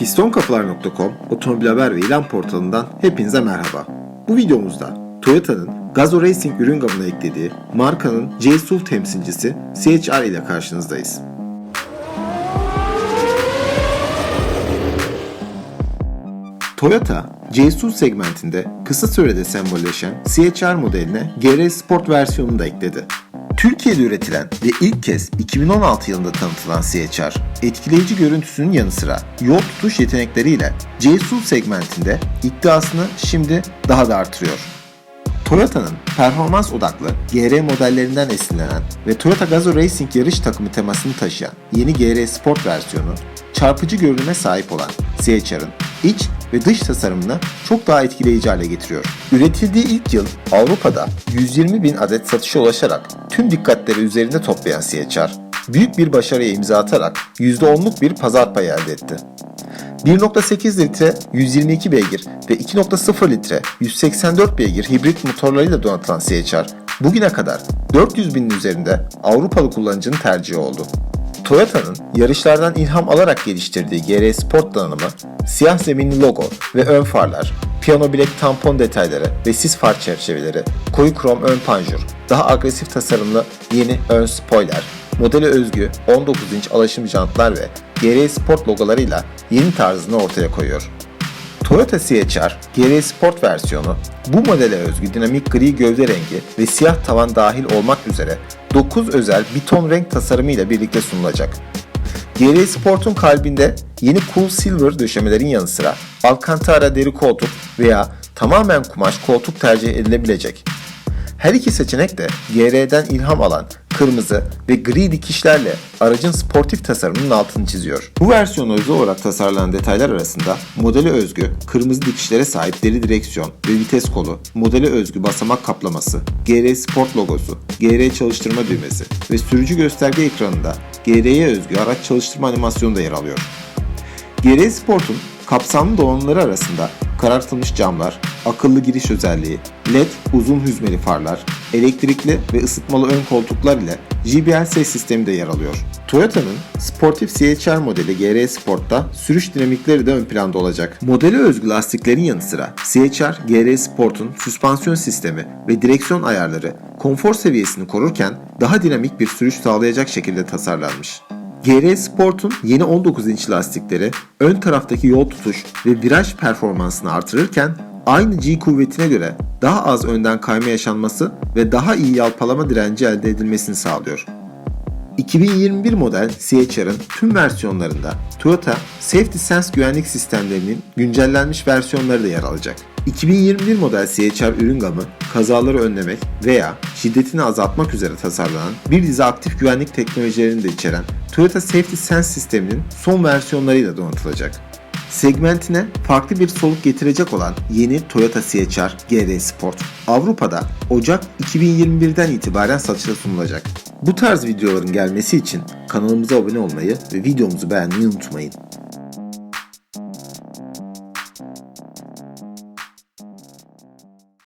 Pistonkapılar.com otomobil haber ve ilan portalından hepinize merhaba. Bu videomuzda Toyota'nın Gazoo Racing ürün gamına eklediği markanın J-SUV temsilcisi CHR ile karşınızdayız. Toyota, J-SUV segmentinde kısa sürede sembolleşen CHR modeline GR Sport versiyonunu da ekledi. Türkiye'de üretilen ve ilk kez 2016 yılında tanıtılan CHR, etkileyici görüntüsünün yanı sıra yol tutuş yetenekleriyle J-SUV segmentinde iddiasını şimdi daha da artırıyor. Toyota'nın performans odaklı GR modellerinden esinlenen ve Toyota Gazoo Racing yarış takımı temasını taşıyan yeni GR Sport versiyonu, çarpıcı görünüme sahip olan CHR'ın iç ve dış tasarımını çok daha etkileyici hale getiriyor. Üretildiği ilk yıl Avrupa'da 120 bin adet satışa ulaşarak tüm dikkatleri üzerinde toplayan CHR, büyük bir başarıya imza atarak %10'luk bir pazar payı elde etti. 1.8 litre 122 beygir ve 2.0 litre 184 beygir hibrit motorlarıyla donatılan CHR bugüne kadar 400 binin üzerinde Avrupalı kullanıcının tercihi oldu. Toyota'nın yarışlardan ilham alarak geliştirdiği GR Sport donanımı, siyah zeminli logo ve ön farlar, piyano bilek tampon detayları ve sis far çerçeveleri, koyu krom ön panjur, daha agresif tasarımlı yeni ön spoiler, modele özgü 19 inç alaşım jantlar ve GR Sport logolarıyla yeni tarzını ortaya koyuyor. Toyota CHR GR Sport versiyonu bu modele özgü dinamik gri gövde rengi ve siyah tavan dahil olmak üzere 9 özel bir ton renk tasarımı ile birlikte sunulacak. GR Sport'un kalbinde yeni Cool Silver döşemelerin yanı sıra Alcantara deri koltuk veya tamamen kumaş koltuk tercih edilebilecek. Her iki seçenek de GR'den ilham alan kırmızı ve gri dikişlerle aracın sportif tasarımının altını çiziyor. Bu versiyona özel olarak tasarlanan detaylar arasında modele özgü kırmızı dikişlere sahip deri direksiyon ve vites kolu, modele özgü basamak kaplaması, GR Sport logosu, GR çalıştırma düğmesi ve sürücü gösterge ekranında GR'ye özgü araç çalıştırma animasyonu da yer alıyor. GR Sport'un kapsamlı donanımları arasında karartılmış camlar, akıllı giriş özelliği, LED uzun hüzmeli farlar, elektrikli ve ısıtmalı ön koltuklar ile JBL ses sistemi de yer alıyor. Toyota'nın sportif CHR modeli GR Sport'ta sürüş dinamikleri de ön planda olacak. Modele özgü lastiklerin yanı sıra CHR GR Sport'un süspansiyon sistemi ve direksiyon ayarları konfor seviyesini korurken daha dinamik bir sürüş sağlayacak şekilde tasarlanmış. GR Sport'un yeni 19 inç lastikleri ön taraftaki yol tutuş ve viraj performansını artırırken aynı G kuvvetine göre daha az önden kayma yaşanması ve daha iyi yalpalama direnci elde edilmesini sağlıyor. 2021 model CHR'ın tüm versiyonlarında Toyota Safety Sense güvenlik sistemlerinin güncellenmiş versiyonları da yer alacak. 2021 model CHR ürün gamı kazaları önlemek veya şiddetini azaltmak üzere tasarlanan bir dizi aktif güvenlik teknolojilerini de içeren Toyota Safety Sense sisteminin son versiyonlarıyla donatılacak. Segmentine farklı bir soluk getirecek olan yeni Toyota CHR GR Sport Avrupa'da Ocak 2021'den itibaren satışa sunulacak. Bu tarz videoların gelmesi için kanalımıza abone olmayı ve videomuzu beğenmeyi unutmayın.